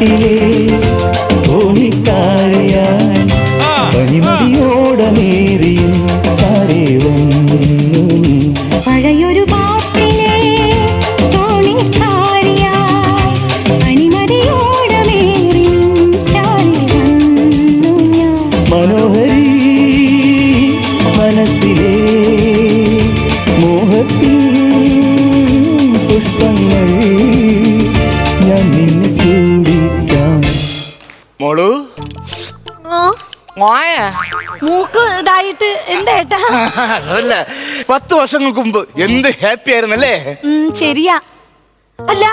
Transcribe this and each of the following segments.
പാട്ടിലെ ഭൂമിക്കാരിയായി പനിമതിയോടമേറിയും വന്നു. പഴയൊരു മനോഹരി മനസ്സിലെ പുഷ്പങ്ങൾ ഞാൻ നിന്നെ മോളു? മൂക്ക് ഇതായിട്ട് അതല്ല പത്ത് വർഷങ്ങൾക്ക് മുമ്പ് എന്ത് ഹാപ്പി ആയിരുന്നല്ലേ? അല്ലേ ശരിയാ. അല്ല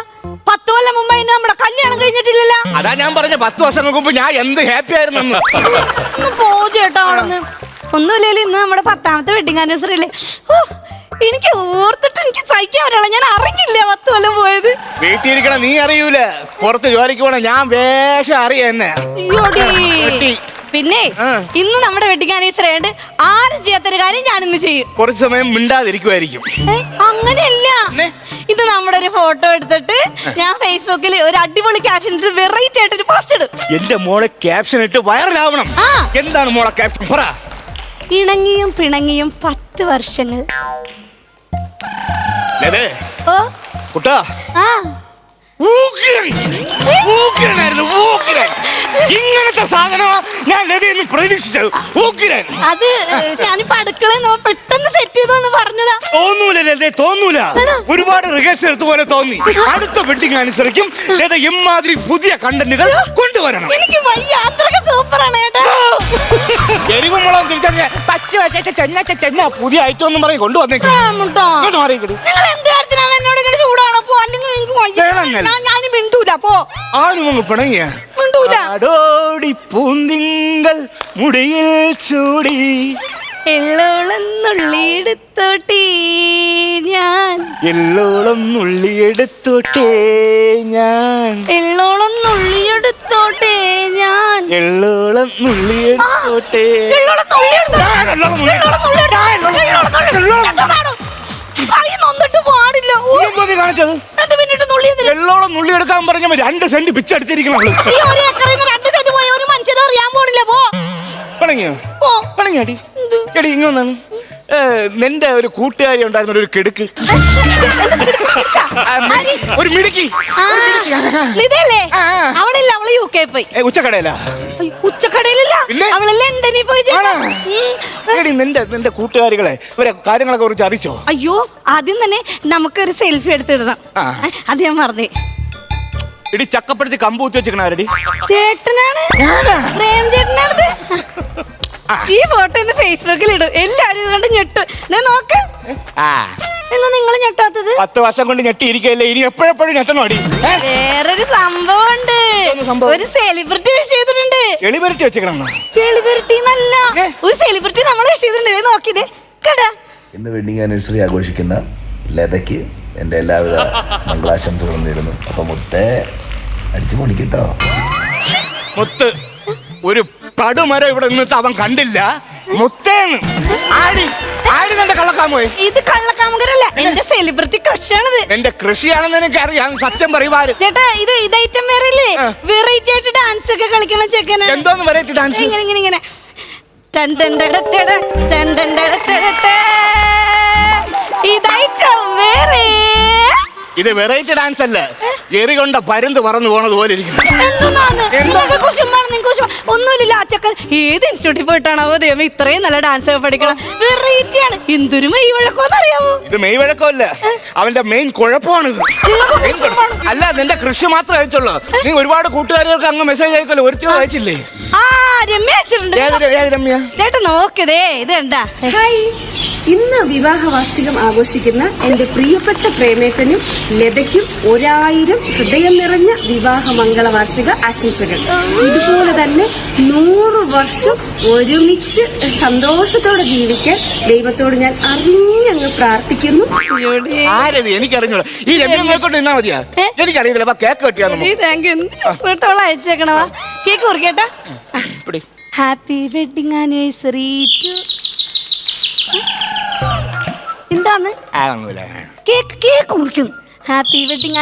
പത്ത് കൊല്ലം മുമ്പ് നമ്മുടെ കല്യാണം കഴിഞ്ഞിട്ടില്ലല്ലോ. അതാ ഞാൻ പറഞ്ഞ പത്ത് വർഷങ്ങൾക്ക് മുമ്പ് ഞാൻ എന്ത് ഹാപ്പി ആയിരുന്നു പോ ചേട്ടാ ഒന്നുമില്ലേ ഇന്ന് നമ്മുടെ പത്താമത്തെ വെഡിങ് ആനിവേഴ്സറി അല്ലേ? എനിക്ക് ഓർത്തിട്ട് എനിക്ക് സഹിക്കാൻ പറ്റില്ല. ഞാൻ അറിഞ്ഞില്ല പത്ത് കൊല്ലം പോയത്? വീട്ടിൽ ഇരിക്കണ നീ അറിയൂല. പുറത്ത് ജോലിക്ക് പോണ ഞാൻ വേഷം അറിയെന്നെ. പിന്നെ. ഇന്ന് നമ്മുടെ വെഡിങ് ആനിവേഴ്സറി ആയിട്ട് ആരും ചെയ്യാത്തൊരു കാര്യം ഞാൻ ഇന്ന് ചെയ്യും. കുറച്ച് സമയം മിണ്ടാതിരിക്കുമായിരിക്കും അങ്ങനെയല്ല? ഇത് നമ്മുടെ ഒരു ഫോട്ടോ എടുത്തിട്ട് ഞാൻ ഫേസ്ബുക്കിൽ ഒരു അടിപൊളി ക്യാപ്ഷൻ ഇട്ട് വെറൈറ്റി ആയിട്ട് ഒരു പോസ്റ്റ് ഇടും. എന്റെ മോളെ ക്യാപ്ഷൻ ഇട്ട് വൈറലാവണം ആവണം. എന്താണ് മോളെ ക്യാപ്ഷൻ പറ. ഇണങ്ങിയും പിണങ്ങിയും പത്ത് വർഷങ്ങൾ. ഓ. കുട്ടാ. ആ. ഇങ്ങനത്തെ സാധനമാ ഞാൻ ലതയെന്ന് പ്രതീക്ഷിച്ചത്. ഊക്കിരൻ അത് ഞാനിപ്പോ അടുക്കള പെട്ടെന്ന് സെറ്റ് ചെയ്തോന്ന് പറഞ്ഞതാ. തോന്നൂല ലതേ തോന്നൂല. ഒരുപാട് റിഹേഴ്സൽ എടുത്ത പോലെ തോന്നി അടുത്ത വെഡിങ് അനുസരിക്കും ലത ഇമാതിരി പുതിയ കണ്ടന്റുകൾ കൊണ്ടുവരണം. എനിക്ക് വലിയ അത്രയ്ക്ക് സൂപ്പറാണ് ഏട്ടാ. എരിവും മുളകും തിരിച്ചറിഞ്ഞ പച്ച പച്ച ചെന്ന ചെന്ന പുതിയ ഐറ്റം ഒന്നും പറയും കൊണ്ടുവന്നേക്കും. ഇങ്ങോട്ട് മാറിയിക്കടി. നിങ്ങൾ എന്ത് കാര്യത്തിനാണ് എന്നോട് ഇങ്ങനെ ചൂടാണോ? പോ അല്ലെങ്കിൽ നിങ്ങൾക്ക്. ഞാൻ മിണ്ടൂല പോ. ആരും പിണങ്ങിയ. മിണ്ടൂല. അടോടി പൂന്തിങ്കൾ മുടിയിൽ ചൂടി. എള്ളോളം നുള്ളിയെടുത്തോട്ടി. ഞാൻ. എള്ളോളം നുള്ളിയെടുത്തോട്ടെ ഞാൻ. എള്ളോളം നുള്ളിയെടുത്തോട്ടെ. ഞാൻ. എള്ളോളം നുള്ളിയെടുത്തോട്ടെ. എള്ളോളം നുള്ളി- എല്ലോളം പറഞ്ഞ രണ്ട് സെന്റ് പിച്ചെടുത്തിരിക്കണുള്ളൂ അറിയാൻ പോണില്ല പോ. പിണങ്ങിയോ? പിണങ്ങിയാടി? എടി ഇങ്ങൊന്നാണ് നിന്റെ ഒരു കൂട്ടുകാരി ഉണ്ടായിരുന്ന ഒരു കെടുക്ക്. ഒരു മിടുക്കി. അവളില്ല അവൾ യു കെ പോയി. ഉച്ചക്കടയിലാ? ഉച്ചക്കടയിലില്ല? അവൾ ലണ്ടനിൽ പോയി നിന്റെ നിന്റെ കൂട്ടുകാരികളെ ഇവരെ കാര്യങ്ങളൊക്കെ കുറിച്ച് അറിയിച്ചോ? അയ്യോ ആദ്യം തന്നെ നമുക്കൊരു സെൽഫി എടുത്തിടണം. അത് ഞാൻ മറന്നു ഇടി ചക്കപ്പെടുത്തി കമ്പ് വെച്ചിരിക്കണ ആരടി? ചേട്ടനാണ്? പ്രേം ചേട്ടനാണത് ഈ ഫോട്ടോ ഇന്ന് ഫേസ്ബുക്കിൽ ഇടും. എല്ലാരും ഇതുകൊണ്ട് കണ്ട് ഞെട്ടു. ഞാൻ നോക്ക്. ആ. എന്നാ നിങ്ങൾ ഞെട്ടാത്തത്? പത്ത് വർഷം കൊണ്ട് ഞെട്ടിയിരിക്കല്ലേ ഇനി എപ്പോഴെപ്പോഴും ഞെട്ടണോടി? വേറൊരു സംഭവം. ഉണ്ട് ഒരു സെലിബ്രിറ്റി വിഷ് ചെയ്തിട്ടുണ്ട്. സെലിബ്രിറ്റി വെച്ചേക്കണം സെലിബ്രിറ്റി എന്നല്ല ഒരു സെലിബ്രിറ്റി നമ്മൾ വിഷ് ചെയ്തിട്ടുണ്ട്. നോക്കിയതേ കേടാ. കേട്ടാ ഇന്ന് വെഡിങ് ആനിവേഴ്സറി ആഘോഷിക്കുന്ന ലതയ്ക്ക് എന്റെ എല്ലാവിധ മംഗളാശംസകളും നേരുന്നു. അപ്പൊ മുത്തേ അടിച്ചു പൊളിക്കട്ടോ മുത്ത് ഒരു പടുമരം ഇവിടെ നിന്നിട്ട് അവൻ കണ്ടില്ല. മുത്തേന്ന്. ആടി ആടി നിന്റെ കള്ളക്കാമോ ഇത് കള്ളക്കാമുകരല്ല എന്റെ സെലിബ്രിറ്റി ക്രഷാണിത് എന്റെ കൃഷിയാണെന്ന് എനിക്ക് അറിയാം സത്യം പറയുവാര് ചേട്ടാ ഇത് ഇത് ഐറ്റം വേറെ ഇല്ലേ. വെറൈറ്റി ആയിട്ട് ഡാൻസ് ഒക്കെ കളിക്കണ ചെക്കന് എന്തോന്ന് വെറൈറ്റി ഡാൻസ് ഇങ്ങനെ ഇങ്ങനെ ഇങ്ങനെ. ടൻ ടൻ ടട ടട, ടൻ ടൻ ടട ടട ടേ. ഇത് ഐറ്റം വേറെ. ഇത് വെറൈറ്റി ഡാൻസ് അല്ലേ? എറി കൊണ്ട പരുന്ത് പറന്നു പോണത് പോലെ ഒന്നുമില്ല ആ ചെക്കൻ ഏത് ഇൻസ്റ്റിറ്റ്യൂട്ടിൽ പോയിട്ടാണോ ദൈവം ഇത്രയും നല്ല ഡാൻസ് ഒക്കെ പഠിക്കണം വെറൈറ്റി ആണ്. എന്തൊരു മെയ് വഴക്കോന്ന് അറിയാമോ ഇത് മെയ് വഴക്കമല്ല അവന്റെ മെയിൻ കുഴപ്പമാണ് അല്ല നിന്റെ കൃഷി മാത്രം അയച്ചുള്ളൂ. നീ ഒരുപാട് കൂട്ടുകാരികൾക്ക് അങ്ങ് മെസ്സേജ് അയക്കല്ലോ ഒരു അയച്ചില്ലേ? ആ രമ്യ അയച്ചിട്ടുണ്ട്. ചേട്ടൻ നോക്കിയതേ ഇത് എന്താ ഇന്ന് വിവാഹ വാർഷികം ആഘോഷിക്കുന്ന എന്റെ പ്രിയപ്പെട്ട പ്രേമേട്ടനും ലതയ്ക്കും ഒരായിരം ഹൃദയം നിറഞ്ഞ വിവാഹ മംഗള വാർഷിക ആശംസകൾ. ഇതുപോലെ തന്നെ നൂറ് വർഷം ഒരുമിച്ച് സന്തോഷത്തോടെ ജീവിക്കാൻ ദൈവത്തോട് ഞാൻ അറിഞ്ഞങ്ങ് പ്രാർത്ഥിക്കുന്നു. ആരത്? ഈ നിന്നാ മതിയാ? കേക്ക് കെട്ടിയാ അയച്ചേക്കണവാ കുറിക്കട്ടാ. Happy wedding anniversary to cake cake happy wedding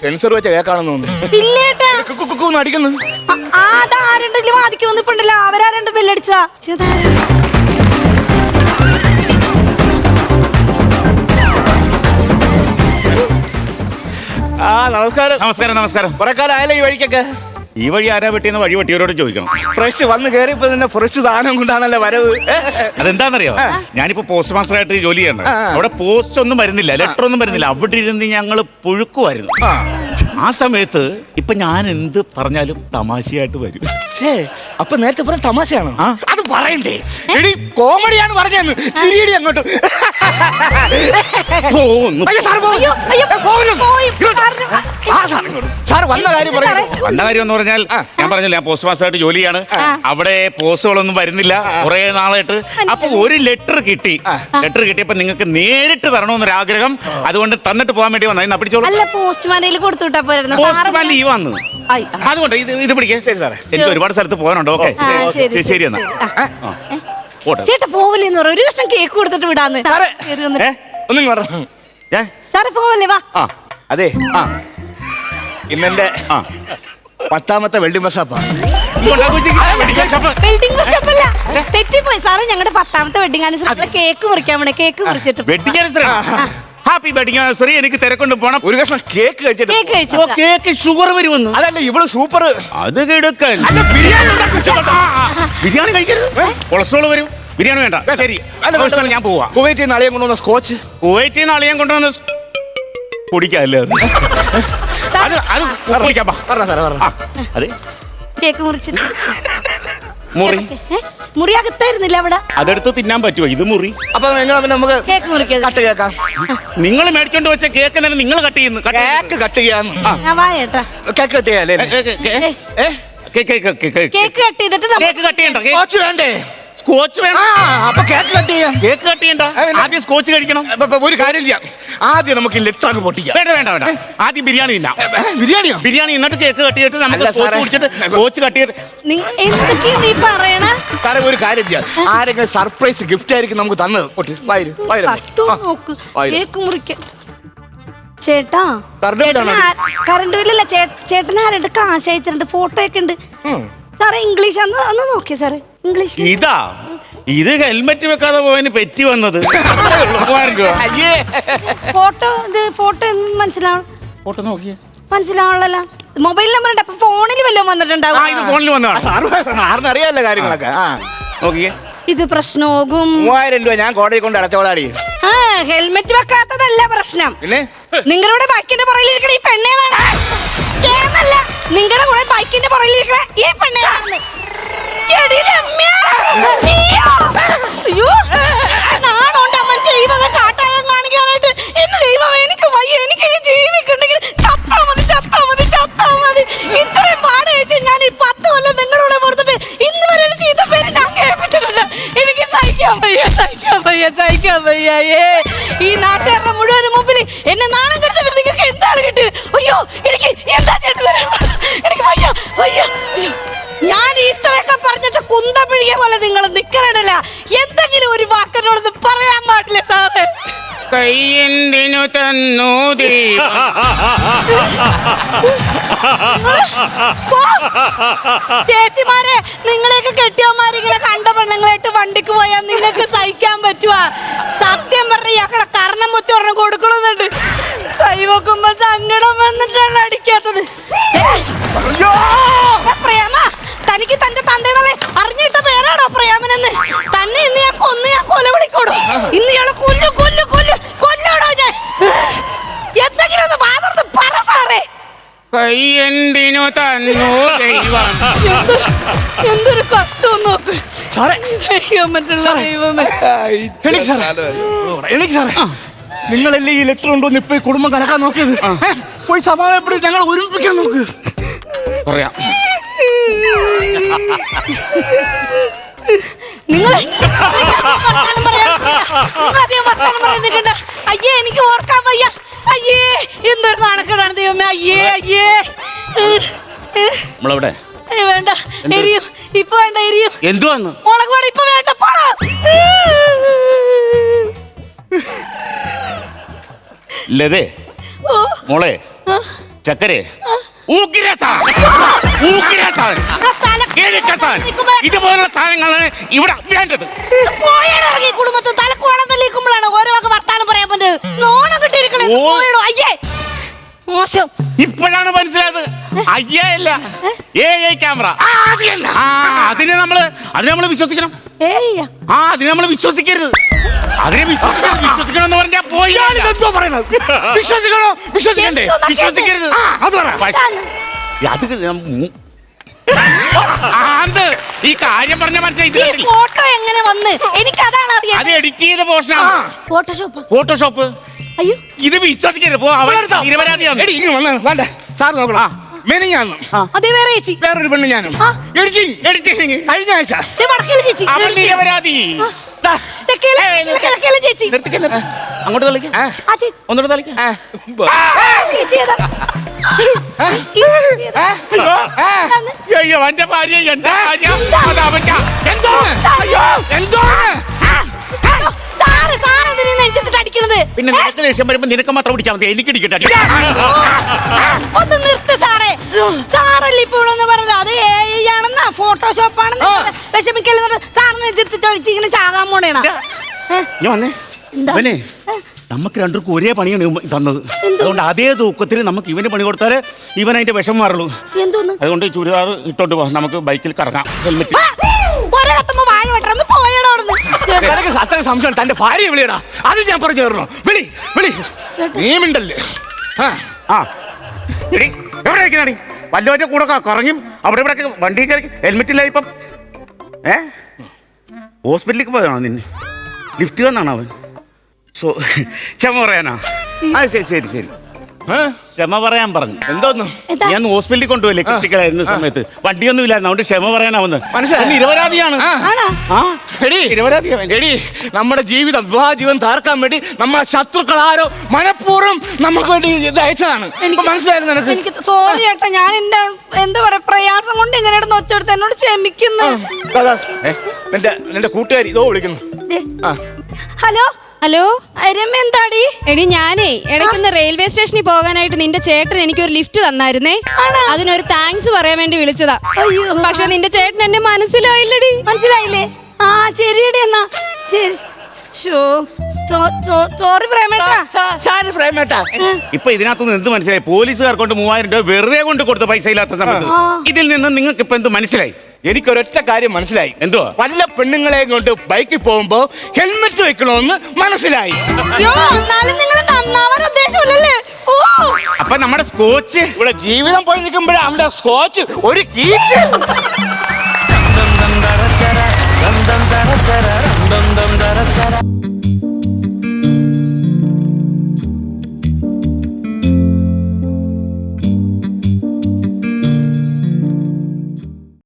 sensor വെച്ച കേക്കാണെന്ന് തോന്നുന്നു. അടിക്കുന്നു ആ നമസ്കാരം. നമസ്കാരം നമസ്കാരം. കുറെ കാലം ആയാലും ഈ വഴിക്കൊക്കെ. ഈ വഴി ആരാ വെട്ടിയെന്ന് വഴി വെട്ടിയവരോട് ചോദിക്കണം. ഫ്രഷ് വന്ന് കയറിയപ്പോ തന്നെ ഫ്രഷ് സാധനം കൊണ്ടാണല്ലോ വരവ്. അതെന്താണെന്നറിയോ ഞാനിപ്പോ പോസ്റ്റ് മാസ്റ്റർ ആയിട്ട് ജോലി ചെയ്യണം അവിടെ പോസ്റ്റ് ഒന്നും വരുന്നില്ല ലെറ്റർ ഒന്നും വരുന്നില്ല. അവിടെ ഇരുന്ന് ഞങ്ങൾ പുഴുക്കുമായിരുന്നു ആ. സമയത്ത് ഇപ്പൊ ഞാൻ എന്ത് പറഞ്ഞാലും തമാശയായിട്ട് വരും. ഛേ, അപ്പൊ നേരത്തെ പറഞ്ഞ തമാശയാണോ? ആ. അത് പറയണ്ടേ. എടി കോമഡിയാണ് പറഞ്ഞതെന്ന്. ചിരിയടി അങ്ങോട്ട്. അയ്യോ. അയ്യോ, അയ്യോ. പോയി, ആ, ഇങ്ങോട്ട്. സാറ് വന്ന കാര്യം പറയുന്നു വന്ന കാര്യം എന്ന് പറഞ്ഞാൽ ഞാൻ പറഞ്ഞില്ല ഞാൻ പോസ്റ്റ് ജോലിയാണ്. അവിടെ പോസ്റ്റുകളൊന്നും വരുന്നില്ല. കുറെ നാളായിട്ട്. അപ്പൊ ഒരു ലെറ്റർ കിട്ടി. ലെറ്റർ കിട്ടിയപ്പോ നിങ്ങൾക്ക് നേരിട്ട് തരണമെന്നൊരു ആഗ്രഹം അതുകൊണ്ട് തന്നിട്ട് പോകാൻ വേണ്ടി വന്നു പിടിച്ചോളൂ. അല്ല പോസ്റ്റ്മാനിൽ കൊടുത്തു വിട്ടാ പോരായിരുന്നു പോസ്റ്റ്മാൻ ലീവ് വന്നു ആയി. അതുകൊണ്ട് ഇത് ഇത് പിടിക്കാം. ശരി സാറേ. എനിക്ക് ഒരുപാട് സ്ഥലത്ത് പോകാനുണ്ട്. ഓക്കെ. ആ, ശരി, ശരി എന്നാ. ആ. ആ. പോട്ടെ. ചേട്ടാ പോവില്ലെന്ന് പറ. ഒരു കഷ്ണം കേക്ക് കൊടുത്തിട്ട് വിടാന്ന്. സാറേ. കേറി വന്നിട്ട്. ഏ? ഒന്നും പറഞ്ഞു ഏ? സാറേ പോവല്ലേ വാ. ആ അതെ ആ. ഇന്നെന്റെ ആ പത്താമത്തെ വെൽഡിംഗ് വർഷാപ്പാ. ഇങ്ങോട്ടാ കുച്ചിക്ക്. വെടിക്കാൻ ഷാപ്പ്. വെഡിങ് വർഷപ്പല്ല. തെറ്റിപ്പോയി. സാറേ ഞങ്ങളുടെ പത്താമത്തെ വെഡിങ് ആനിവേഴ്സറി കേക്ക് മുറിക്കാൻ വേണേ കേക്ക് മുറിച്ചിട്ട്. Wedding anniversary happy wedding anniversary എനിക്ക് തിരക്കൊണ്ട് പോണം. ഒരു കഷ്ണം കേക്ക് കഴിച്ചിട്ട് കേക്ക് ഓ കഴിച്ചിട്ട് കേക്ക് ഷുഗർ വരുമെന്ന് അതല്ല ഇവൾ സൂപ്പർ അത് കിടക്കൻ അല്ല ബിരിയാണി ഉണ്ടാക്കി ബിരിയാണി കഴിക്കരുത്. കൊളസ്ട്രോൾ വരും. ബിരിയാണി വേണ്ട. ശരി. കൊളസ്ട്രോൾ ഞാൻ പോവാ. കുവൈറ്റിൽ നിന്ന് അളിയൻ കൊണ്ടുവന്ന സ്കോച്ച് കുവൈറ്റിൽ നിന്ന് അളിയാൻ കൊണ്ടുവന്ന് കുടിക്കാല്ലേ അത്? അത് അത് കുടിക്കാം. പറഞ്ഞ സാറേ പറഞ്ഞ. അതെ. കേക്ക് മുറിച്ചിട്ട്. മുറി? മുറി അകത്തായിരുന്നില്ല അവിടെ? അതെടുത്ത് തിന്നാൻ പറ്റുമോ? ഇത് മുറി. അപ്പൊ നിങ്ങൾ നമുക്ക് കേക്ക് മുറിക്കത് കട്ട് കേക്കാം നിങ്ങൾ മേടിച്ചോണ്ട് വെച്ച കേക്ക് തന്നെ നിങ്ങൾ കട്ട് ചെയ്യുന്നു. കേക്ക് കട്ട് ചെയ്യാന്ന് ഞാൻ വായേട്ടാ കേക്ക് കട്ട് ചെയ്യാല്ലേ കേക്ക് കട്ട് ചെയ്തിട്ട് നമ്മ- കേക്ക് കട്ട് ചെയ്യണ്ട കേക്ക്. വേണ്ടേ? സ്കോച്ച് ആ വേണം അപ്പൊ കേക്ക് കട്ട് ചെയ്യാം. കേക്ക് കട്ട് ചെയ്യണ്ട? ആദ്യം സ്കോച്ച് കഴിക്കണം. ഒരു കാര്യം ചെയ്യാം. ആദ്യം നമുക്ക് ലെറ്റർ അങ്ങ് പൊട്ടിക്കാം. വേണ്ട വേണ്ട വേണ്ട. ആദ്യം ബിരിയാണി ഇല്ല ബിരിയാണിയോ? ബിരിയാണി എന്നിട്ട് കേക്ക് കട്ട് ചെയ്തിട്ട് നമുക്ക് സ്കോച്ച്. കുടിച്ചിട്ട് സ്കോച്ച് കട്ട് ചെയ്ത് നി- എന്തൊക്കെയാ നീ പറയണ? സാറേ ഒരു കാര്യം ചെയ്യാം. ആരെങ്കിലും സർപ്രൈസ് ഗിഫ്റ്റ് ആയിരിക്കും നമുക്ക് തന്നത്. പൊട്ടി. കേക്ക് മുറിക്ക ചേട്ടാ കറണ്ട് ബില്ലല്ല കാശ് അയച്ചിട്ടുണ്ട്? ഫോട്ടോ ഒക്കെ ഉണ്ട്. സാറേ ഇംഗ്ലീഷ് ഒന്ന് നോക്കിയേ സാറേ. ഇംഗ്ലീഷ് ഇതാ ഇത് ഹെൽമെറ്റ് വെക്കാതെ പോയതിന് പെറ്റി വന്നത്. മൂവായിരം രൂപ അയ്യേ. ഫോട്ടോ ഇത് ഫോട്ടോ എന്ന് മനസ്സിലാവും ഫോട്ടോ നോക്കിയേ. മനസ്സിലാവണല്ലോ. മൊബൈൽ നമ്പർ ഉണ്ട് അപ്പൊ ഫോണിൽ വല്ലതും ആ വന്നിട്ടുണ്ടാവും ഇത് ഫോണിൽ വന്നതാണ്. സാറ് സാറിന് അറിയാമല്ലോ കാര്യങ്ങളൊക്കെ. ആ. നോക്കിയേ. ഇത് പ്രശ്നമാകും. മൂവായിരം രൂപ ഞാൻ കോടതി കൊണ്ട് അടച്ചോളാടി ആ ഹെൽമെറ്റ് വെക്കാത്തതല്ല പ്രശ്നം. പിന്നെ? നിങ്ങളുടെ ബൈക്കിന്റെ പുറകിലിരിക്കണ ഈ പെണ്ണേതാണ് നിങ്ങളുടെ കൂടെ ബൈക്കിന്റെ പുറകിലിരിക്കണ ഈ പെണ്ണേതാണ് ഈ നാട്ടുകാരുടെ മുഴുവൻ മുമ്പിൽ എന്നെ നാണം കെടുത്തിട്ട് നിങ്ങൾക്ക് എന്താണ് കിട്ടുക അയ്യോ എനിക്ക് എന്താ ചേട്ടൻ എനിക്ക് വയ്യ വയ്യ. ഞാൻ ഇത്രയൊക്കെ പറഞ്ഞിട്ട് കുന്തപിഴിയെ പോലെ നിങ്ങൾ നിക്കറിടല. എന്തെങ്കിലും ഒരു വാക്കിനോടൊന്ന് പറയാൻ പാടില്ല സാറേ? കയ്യെന്തിനു തന്നു. ചേച്ചിമാരെ നിങ്ങളെയൊക്കെ കെട്ടിയവന്മാരിങ്ങനെ കണ്ട പെണ്ണുങ്ങളായിട്ട് വണ്ടിക്ക് പോയാൽ നിങ്ങൾക്ക് സഹിക്കാൻ പറ്റുവാ. സത്യം പറഞ്ഞ ഇയാക്കടെ കർണം മുത്തി ഒരെണ്ണം കൊടുക്കണമെന്നുണ്ട്. കൈവെക്കുമ്പോ സങ്കടം വന്നിട്ടാണ് അടിക്കാത്തത്. പ്രേമ? തനിക്ക് തന്റെ തന്തകളെ അറിഞ്ഞിട്ട പേരാണോ പ്രേമനെന്ന്? തന്നെ ഇന്ന് ഞാൻ കൊന്ന് ഞാൻ കൊല വിളിക്കോടും. ഇന്ന് ഇയാളെ കൊല്ലു കൊല്ലു കൊല്ലു. കൊല്ലോടോ ഞാൻ. എന്തെങ്കിലും ഒന്ന് വാതർന്ന് പറ സാറേ. കയ്യെന്തിനു തന്നു ദൈവം? എന്ത് എന്തൊരു കഷ്ടം നോക്ക്. സാറേ. ദൈവമേ. സാറേ. സാറേ. നിങ്ങളല്ലേ ഈ ലെറ്റർ ഉണ്ടോ ഇപ്പൊ ഈ കുടുംബം കലക്കാൻ നോക്കിയത്? പോയി സമാധാനപ്പെടുത്തി ഞങ്ങൾ ഒരുമിപ്പിക്കാൻ നോക്ക്. പറയാം. നിങ്ങൾ അയ്യേ എനിക്ക് ഓർക്കാൻ വയ്യ. അയ്യേ എന്തൊരു നാണക്കേടാണ് ദൈവമേ. അയ്യേ അയ്യേ. നമ്മളവിടെ? വേണ്ട. എരിയും. ഇപ്പൊ വേണ്ട എരിയും. എന്തുവാന്ന്? മുളക് വേണം ഇപ്പൊ വേണ്ട പോടാ. ലതേ മോളെ ചക്കരേ. ഊക്കിരസാ സാധനം. കിഴുക്ക സാധനം. ഇതുപോലുള്ള സാധനങ്ങളാണ് ഇവിടെ വേണ്ടത്. കുടുംബത്തിൽ തലക്കോളം തല്ലിക്കുമ്പോഴാണ് ഓരോ വക വർത്താനം പറയാൻ പറ്റുന്നത്. നോണം കിട്ടിയിരിക്കണേ. അയ്യേ. മോശം. ഇപ്പോഴാണ് മനസ്സിലായത്. അയ്യല്ല ഏ? I camera. അതിനെ നമ്മൾ അതിനെ നമ്മൾ വിശ്വസിക്കണം. ആ അതിനെ നമ്മൾ വിശ്വസിക്കരുത്. അതിനെ വിശ്വസിക്കണം. വിശ്വസിക്കണം എന്ന് പറഞ്ഞാൽ പോയി. എന്തോ പറയുന്നത്? വിശ്വസിക്കണോ? വിശ്വസിക്കണ്ടേ? വിശ്വസിക്കരുത്. അത് പറ. അത് നം- മു- ആ, അത് ഈ കാര്യം പറഞ്ഞ മനസ്സിലായി ഫോട്ടോ എങ്ങനെ വന്ന്? എനിക്ക് അതാണ് അത് അറിയാം എഡിറ്റ് ചെയ്ത പോസ്റ്റാണ് ഫോട്ടോഷോപ്പ് ഫോട്ടോഷോപ്പ് അയ്യോ. ഇത് വിശ്വസിക്കരുത്. പോ അവൻ നിരപരാധിയാണ്. എടി ഇങ്ങ് വന്ന് വേണ്ട. സാർ നോക്കണം. മെനിഞ്ഞാന്ന്. അതേ വേറെ ചേച്ചി. വേറൊരു പെണ്ണ് ഞാനും. എഡിറ്റിംഗ് എഡിറ്റിങ് കഴിഞ്ഞ ആഴ്ച. ചേച്ചി. അവൻ നിരപരാധി. അങ്ങോട്ട് തളിക്ക ഒന്നുകൂടെ തളിക്ക അയ്യോ? എന്റെ ഭാര്യ എന്റെ ഭാര്യ അത് അവന്റെ എന്തോ? അയ്യോ. എന്തോ? സാറ് സാറ് എന്തിനാ നെഞ്ചത്തിട്ട് അടിക്കണത്. പിന്നെ നിനക്ക് ദേഷ്യം വരുമ്പോ നിനക്ക് മാത്രം പിടിച്ചാൽ മതി. എനിക്ക് ഇടിക്കട്ടെ ഒന്ന് നിർത്ത് സാറേ. സാറല്ലേ ഇപ്പോൾ എന്ന് പറഞ്ഞത്? അത് എ ആണെന്നാ? ഫോട്ടോഷോപ്പ് ആണെന്ന്? വിഷമിക്കല്ലെന്ന് സാറിന് നെഞ്ചത്തിട്ട് അടിച്ചിങ്ങനെ ചാകാൻ പോണേണ. ഞാൻ വന്നേ. എന്താ? ഇവനെ. നമുക്ക് രണ്ടുപേർക്കും ഒരേ പണിയാണ് ഇവൻ തന്നത്. അതുകൊണ്ട് അതേ തൂക്കത്തിൽ നമുക്ക് ഇവന് പണി കൊടുത്താൽ ഇവൻ അതിന്റെ വിഷം മാറുള്ളൂ. എന്തോന്ന്? അതുകൊണ്ട് ഈ ചുരിദാർ ഇട്ടോണ്ട് പോ. നമുക്ക് ബൈക്കിൽ കറങ്ങാം. ഹെൽമെറ്റ്. ആ! ഒരേ കത്തുമ്പോ വാഴ വെട്ടണം. ഒന്ന് പോയടോ അവിടുന്ന്. നിനക്ക് അത്രയും സംശയം തന്റെ ഭാര്യ വിളിയടാ. അത് ഞാൻ പറഞ്ഞു തരണോ? വിളി വിളി. നീ മിണ്ടല്ലേ? ആ. ആ. എടി എവിടെ ഇരിക്കണടി വല്ലവന്റെ കൂടെ ക- കറങ്ങിയും അവിടെ ഇവിടെ വണ്ടി കയറി ഹെൽമെറ്റ് ഇല്ല ഇപ്പം. ഏ? ഹോസ്പിറ്റലിലേക്ക് പോയാണോ നിന്നെ? ലിഫ്റ്റ് വന്നാണോ അവൻ? ക്ഷമ പറയാനോ? ആ ശരി ശരി ശരി. ക്ഷമ പറയാൻ പറഞ്ഞു. എന്തോന്നു? എന്താ? ഞാൻ ഹോസ്പിറ്റലിൽ കൊണ്ടുപോയില്ലേ ക്രിട്ടിക്കലായിരുന്ന സമയത്ത്? വണ്ടിയൊന്നും ഇല്ലായിരുന്നു അതുകൊണ്ട് ക്ഷമ പറയാനാവുന്നു മനസ്സിലായി. നിരപരാധിയാണ് എടി നിരപരാധിയാണ് എടി നമ്മുടെ ജീവിതം വിവാഹ ജീവൻ തകർക്കാൻ വേണ്ടി നമ്മളെ ശത്രുക്കൾ ആരോ മനഃപൂർവം നമുക്ക് വേണ്ടി ഇത് അയച്ചതാണ്. മനസ്സിലായിരുന്നു എനിക്ക് സോറി ചേട്ടാ ഞാൻ എന്റെ എന്താ പറയാ പ്രയാസം കൊണ്ട് ഇങ്ങനെ ഒച്ചെടുത്ത് എന്നോട് ക്ഷമിക്കുന്നു. നിന്റെ നിന്റെ കൂട്ടുകാരി ഇതോ വിളിക്കുന്നു. ഹലോ? ഹലോ? രമ്യ എന്താടി? എടി ഞാനേ ഇടയ്ക്കൊന്ന് റെയിൽവേ സ്റ്റേഷനിൽ പോകാനായിട്ട് നിന്റെ ചേട്ടൻ എനിക്ക് ഒരു ലിഫ്റ്റ് തന്നായിരുന്നേ. അതിനൊരു താങ്ക്സ് പറയാൻ വേണ്ടി വിളിച്ചതാ. അയ്യോ. പക്ഷെ നിന്റെ ചേട്ടൻ എന്നെ മനസ്സിലായില്ലടി. മനസ്സിലായില്ലേ? ആ ശരിയടി എന്നാ. ശരി. സോറി പ്രേമേട്ടാ. ഇപ്പൊ ഇതിനകത്തുനിന്ന് എന്ത് മനസ്സിലായി? പോലീസുകാർ കൊണ്ട് മൂവായിരം രൂപ വെറുതെ കൊണ്ട് കൊടുത്ത പൈസ ഇല്ലാത്ത സമയത്ത് ഇതിൽ നിന്ന് നിങ്ങൾക്ക് ഇപ്പൊ എന്ത് മനസ്സിലായി? എനിക്കൊരൊറ്റ കാര്യം മനസ്സിലായി എന്തോ വല്ല പെണ്ണുങ്ങളെയും കൊണ്ട് ബൈക്കിൽ പോകുമ്പോ ഹെൽമെറ്റ് വെക്കണമെന്ന് മനസ്സിലായി അപ്പൊ നമ്മുടെ സ്കോച്ച് ഇവിടെ ജീവിതം പോയി നിൽക്കുമ്പോഴേ അവന്റെ സ്കോച്ച് ഒരു കീച്ച് dum dum da da da dum